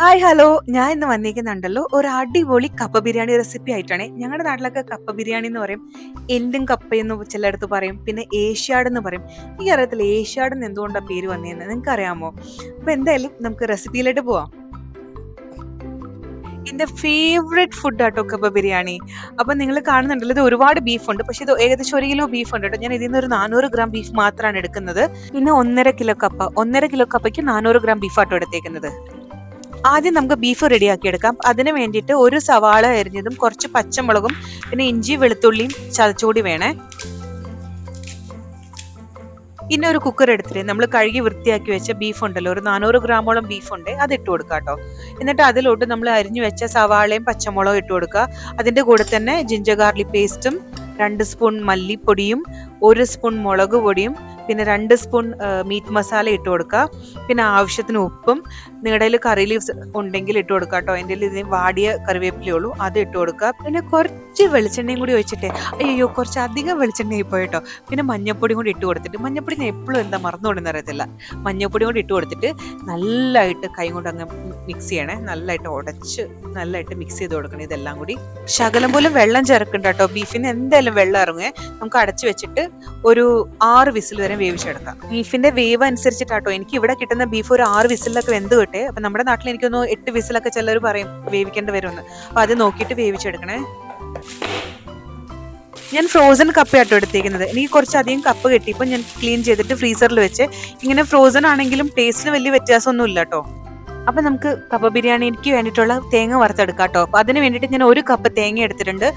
Hi hello ഞാൻ ഇന്ന് വന്നിരിക്കുന്നുണ്ടല്ലോ. ഒരു അടിപൊളി കപ്പ ബിരിയാണി റെസിപ്പി ആയിട്ടാണ്. ഞങ്ങളുടെ നാട്ടിലൊക്കെ കപ്പ ബിരിയാണി എന്ന് പറയും. എല്ലും കപ്പയെന്ന് ചിലയിടത്ത് പറയും. പിന്നെ ഏഷ്യാഡ് എന്ന് പറയും. എനിക്കറിയത്തില്ല ഏഷ്യാഡ് എന്ന് എന്തുകൊണ്ടാണ് പേര് വന്നതെന്ന് നിങ്ങൾക്ക് അറിയാമോ അപ്പൊ എന്തായാലും നമുക്ക് റെസിപ്പിയിലോട്ട് പോവാം. എന്റെ ഫേവറേറ്റ് ഫുഡ് ആട്ടോ കബ ബിരിയാണി. അപ്പൊ നിങ്ങൾ കാണുന്നുണ്ടല്ലോ ഇത് ഒരുപാട് ബീഫ് ഉണ്ട്. പക്ഷെ ഇത് ഏകദേശം ഒരു കിലോ ബീഫ് ഉണ്ട് കേട്ടോ. ഞാൻ ഇതിൽ നിന്ന് ഒരു നാനൂറ് ഗ്രാം ബീഫ് മാത്രമാണ് എടുക്കുന്നത്. പിന്നെ ഒന്നര കിലോ കപ്പ. ഒന്നര കിലോ കപ്പയ്ക്ക് നാനൂറ് ഗ്രാം ബീഫ് ആട്ടോ എടുത്തേക്കുന്നത്. ആദ്യം നമുക്ക് ബീഫ് റെഡിയാക്കി എടുക്കാം. അതിന് വേണ്ടിയിട്ട് ഒരു സവാള അരിഞ്ഞതും കുറച്ച് പച്ചമുളകും പിന്നെ ഇഞ്ചി വെളുത്തുള്ളിയും ചതച്ചുകൂടി വേണേ. പിന്നെ ഒരു കുക്കർ എടുത്തിട്ട് നമ്മൾ കഴുകി വൃത്തിയാക്കി വെച്ച ബീഫ് ഉണ്ടല്ലോ ഒരു നാനൂറ് ഗ്രാമോളം ബീഫ് ഉണ്ട് അത് ഇട്ട് കൊടുക്കുക കേട്ടോ എന്നിട്ട് അതിലോട്ട് നമ്മൾ അരിഞ്ഞു വെച്ച സവാളയും പച്ചമുളകും ഇട്ട് കൊടുക്കുക. അതിന്റെ കൂടെ തന്നെ ജിഞ്ചർ ഗാർലിക് പേസ്റ്റും രണ്ട് സ്പൂൺ മല്ലിപ്പൊടിയും ഒരു സ്പൂൺ മുളക് പൊടിയും പിന്നെ രണ്ട് സ്പൂൺ മീറ്റ് മസാല ഇട്ട് കൊടുക്കുക. പിന്നെ ആവശ്യത്തിന് ഉപ്പും നിങ്ങളുടെ കയ്യിൽ കറി ലീവ്സ് ഉണ്ടെങ്കിൽ ഇട്ട് കൊടുക്കുക കേട്ടോ. എന്റെ ഇതിന് വാടിയ കറിവേപ്പിലേ ഉള്ളൂ അത് ഇട്ട് കൊടുക്കുക. പിന്നെ കുറച്ച് വെളിച്ചെണ്ണയും കൂടി ഒഴിച്ചിട്ടേ. അയ്യോ കുറച്ച് അധികം വെളിച്ചെണ്ണയായി പോയിട്ടോ പിന്നെ മഞ്ഞപ്പൊടിയും കൂടി ഇട്ട് കൊടുത്തിട്ട് മഞ്ഞപ്പൊടി ഞാൻ എപ്പോഴും എന്താ മറന്നുകൊണ്ടെന്ന് അറിയത്തില്ല. മഞ്ഞപ്പൊടി കൂടി ഇട്ട് കൊടുത്തിട്ട് നല്ലതായിട്ട് കൈ കൊണ്ട് അങ്ങ് മിക്സ് ചെയ്യണേ. നല്ലതായിട്ട് ഉടച്ച് നല്ലതായിട്ട് മിക്സ് ചെയ്ത് കൊടുക്കണം ഇതെല്ലാം കൂടി. ശകലം പോലും വെള്ളം ചേർക്കണ്ട കേട്ടോ. ബീഫിന് എന്തായാലും വെള്ളം ഇറങ്ങുക നമുക്ക് അടച്ചു വെച്ചിട്ട് ഒരു ആറ് വിസിൽ വരെ വേവിച്ചെടുക്കാം. ബീഫിന്റെ വേവ് അനുസരിച്ചിട്ടാട്ടോ. എനിക്ക് ഇവിടെ കിട്ടുന്ന ബീഫ് ഒരു ആറ് വിസിലൊക്കെ വെന്ത് കിട്ടേ. അപ്പൊ നമ്മുടെ നാട്ടിൽ എനിക്കൊന്ന് എട്ട് വിസിലൊക്കെ ചിലർ പറയും വേവിക്കേണ്ടി വരുമെന്ന്. അപ്പൊ അത് നോക്കിയിട്ട് വേവിച്ചെടുക്കണേ. ഞാൻ ഫ്രോസൺ കപ്പയാട്ടോ എടുത്തേക്കുന്നത്. എനിക്ക് കുറച്ചധികം കപ്പ് കിട്ടിയപ്പോൾ ഞാൻ ക്ലീൻ ചെയ്തിട്ട് ഫ്രീസറിൽ വെച്ച്. ഇങ്ങനെ ഫ്രോസൺ ആണെങ്കിലും ടേസ്റ്റിന് വലിയ വ്യത്യാസമൊന്നും ഇല്ല കേട്ടോ അപ്പൊ നമുക്ക് കപ്പ ബിരിയാണിക്ക് വേണ്ടിയിട്ടുള്ള തേങ്ങ വറുത്തെടുക്കാം കേട്ടോ. അപ്പൊ അതിന് വേണ്ടിയിട്ട് ഞാൻ ഒരു കപ്പ് തേങ്ങ എടുത്തിട്ടുണ്ട്.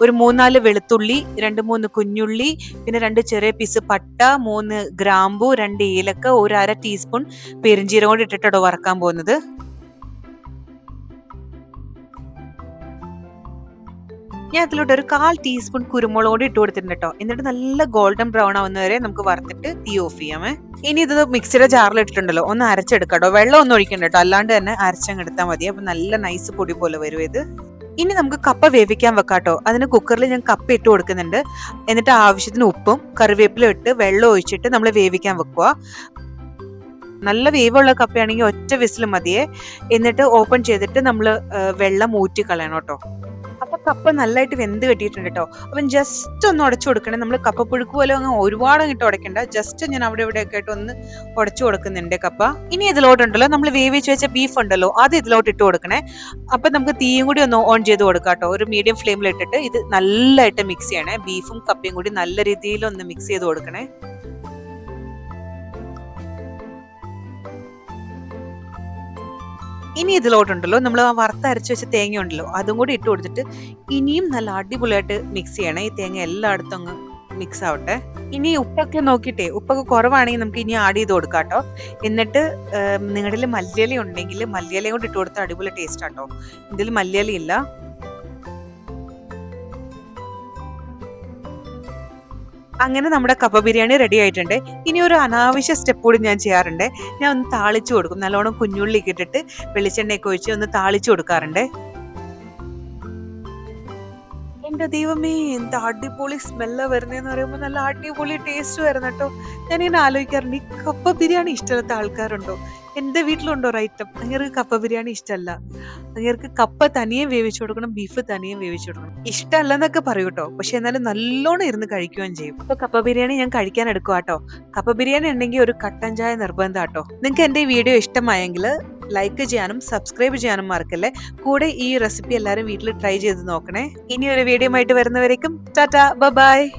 ഒരു മൂന്നാൽ വെളുത്തുള്ളി രണ്ട് മൂന്ന് കുഞ്ഞുള്ളി പിന്നെ രണ്ട് ചെറിയ പീസ് പട്ട മൂന്ന് ഗ്രാമ്പു രണ്ട് ഏലക്ക ഒരു അര ടീസ്പൂൺ പെരിഞ്ചീരം കൂടി ഇട്ടിട്ടോ വറക്കാൻ പോകുന്നത്. ഞാൻ അതിലോട്ട് ഒരു കാൽ ടീസ്പൂൺ കുരുമുളക് കൂടി ഇട്ട് കൊടുത്തിട്ടുണ്ട് കേട്ടോ എന്നിട്ട് നല്ല ഗോൾഡൻ ബ്രൗൺ ആവുന്നവരെ നമുക്ക് വറുത്തിട്ട് തീ ഓഫ് ചെയ്യാമേ ഇനി ഇത് മിക്സിയുടെ ജാറിൽ ഇട്ടിട്ടുണ്ടല്ലോ. ഒന്ന് അരച്ചെടുക്കാട്ടോ വെള്ളം ഒന്നും ഒഴിക്കണ്ട കേട്ടോ അല്ലാണ്ട് തന്നെ അരച്ചങ്ങ് എടുത്താൽ മതി. അപ്പൊ നല്ല നൈസ് പൊടി പോലെ വരും ഇത്. ഇനി നമുക്ക് കപ്പ വേവിക്കാൻ വെക്കാട്ടോ അതിന് കുക്കറിൽ ഞാൻ കപ്പ ഇട്ട് കൊടുക്കുന്നുണ്ട്. എന്നിട്ട് ആവശ്യത്തിന് ഉപ്പും കറിവേപ്പിലും ഇട്ട് വെള്ളം ഒഴിച്ചിട്ട് നമ്മൾ വേവിക്കാൻ വെക്കുക. നല്ല വേവുള്ള കപ്പയാണെങ്കിൽ ഒറ്റ വിസിൽ മതിയേ. എന്നിട്ട് ഓപ്പൺ ചെയ്തിട്ട് നമ്മൾ വെള്ളം ഊറ്റി കളയണം കേട്ടോ കപ്പ നല്ലതായിട്ട് വെന്ത് കെട്ടിയിട്ടുണ്ട് കേട്ടോ. അപ്പം ജസ്റ്റ് ഒന്ന് ഉടച്ചു കൊടുക്കണേ. നമ്മൾ കപ്പ പുഴുക്ക് പോലെ അങ്ങ് ഒരുപാട് അങ്ങോട്ട് ഉടയ്ക്കണ്ട. ജസ്റ്റ് ഞാൻ അവിടെ ഇവിടെ ഒക്കെ ആയിട്ട് ഒന്ന് ഉടച്ചു കൊടുക്കുന്നുണ്ട് കപ്പ. ഇനി ഇതിലോട്ടുണ്ടല്ലോ. നമ്മൾ വേവിച്ച് വെച്ച ബീഫ് ഉണ്ടല്ലോ അത് ഇതിലോട്ട് ഇട്ട് കൊടുക്കണേ. അപ്പൊ നമുക്ക് തീയും കൂടി ഒന്ന് ഓൺ ചെയ്ത് കൊടുക്കാം കേട്ടോ. ഒരു മീഡിയം ഫ്ലെയിമിൽ ഇട്ടിട്ട് ഇത് നല്ലതായിട്ട് മിക്സ് ചെയ്യണേ. ബീഫും കപ്പയും കൂടി നല്ല രീതിയിൽ ഒന്ന് മിക്സ് ചെയ്ത് കൊടുക്കണേ. ഇനി ഇതിലോട്ടുണ്ടല്ലോ. നമ്മൾ ആ വറുത്ത് അരച്ച് വെച്ച തേങ്ങ ഉണ്ടല്ലോ അതും കൂടി ഇട്ട് കൊടുത്തിട്ട് ഇനിയും നല്ല അടിപൊളിയായിട്ട് മിക്സ് ചെയ്യണം. ഈ തേങ്ങ എല്ലായിടത്തും അങ്ങ് മിക്സ് ആവട്ടെ. ഇനി ഉപ്പൊക്കെ നോക്കിയിട്ടേ ഉപ്പൊക്കെ കുറവാണെങ്കിൽ നമുക്ക് ഇനി ആഡ് ചെയ്ത് കൊടുക്കാം കേട്ടോ. എന്നിട്ട് നിങ്ങളുടെ മല്ലിയില ഉണ്ടെങ്കിൽ മല്ലിയില കൊണ്ട് ഇട്ട് കൊടുത്താൽ അടിപൊളി ടേസ്റ്റ് ആട്ടോ. ഇതിൽ മല്ലിയില ഇല്ല. അങ്ങനെ നമ്മുടെ കപ്പ ബിരിയാണി റെഡി ആയിട്ടുണ്ട്. ഇനി ഒരു അനാവശ്യ സ്റ്റെപ്പ് കൂടി ഞാൻ ചെയ്യാറുണ്ട്. ഞാൻ ഒന്ന് താളിച്ചു കൊടുക്കും. നല്ലോണം കുഞ്ഞുള്ളി ഇട്ടിട്ട് വെളിച്ചെണ്ണയൊക്കെ ഒഴിച്ച് ഒന്ന് താളിച്ചു കൊടുക്കാറുണ്ട്. എന്റെ ദൈവമേ എന്ത് അടിപൊളി സ്മെല്ല വരുന്നതെന്ന് പറയുമ്പോൾ നല്ല അടിപൊളി ടേസ്റ്റ് വരുന്ന കേട്ടോ. ഞാനിങ്ങനെ ആലോചിക്കാറുണ്ട് ഈ കപ്പ ബിരിയാണി ഇഷ്ടമില്ലാത്ത ആൾക്കാരുണ്ടോ? എന്റെ വീട്ടിലുണ്ടോ ഐറ്റം അങ്ങേർക്ക് കപ്പ ബിരിയാണി ഇഷ്ടമല്ല അങ്ങേർക്ക് കപ്പ തനിയെ വേവിച്ചു കൊടുക്കണം ബീഫ് തനിയെ വേവിച്ചു കൊടുക്കണം. ഇഷ്ടമല്ല എന്നൊക്കെ പറയൂ കേട്ടോ. പക്ഷെ എന്നാലും നല്ലോണം ഇരുന്ന് കഴിക്കുകയും ചെയ്യും. അപ്പൊ കപ്പ ബിരിയാണി ഞാൻ കഴിക്കാൻ എടുക്കുക കേട്ടോ. കപ്പ ബിരിയാണി ഉണ്ടെങ്കിൽ ഒരു കട്ടൻ ചായ നിർബന്ധം കേട്ടോ. നിങ്ങൾക്ക് എന്റെ വീഡിയോ ഇഷ്ടമായെങ്കിൽ ലൈക്ക് ചെയ്യാനും സബ്സ്ക്രൈബ് ചെയ്യാനും മറക്കല്ലേ? കൂടെ ഈ റെസിപ്പി എല്ലാവരും വീട്ടിൽ ട്രൈ ചെയ്ത് നോക്കണേ. ഇനി ഒരു വീഡിയോ ആയിട്ട് വരുന്നവരേക്കും ടാറ്റാ ബൈ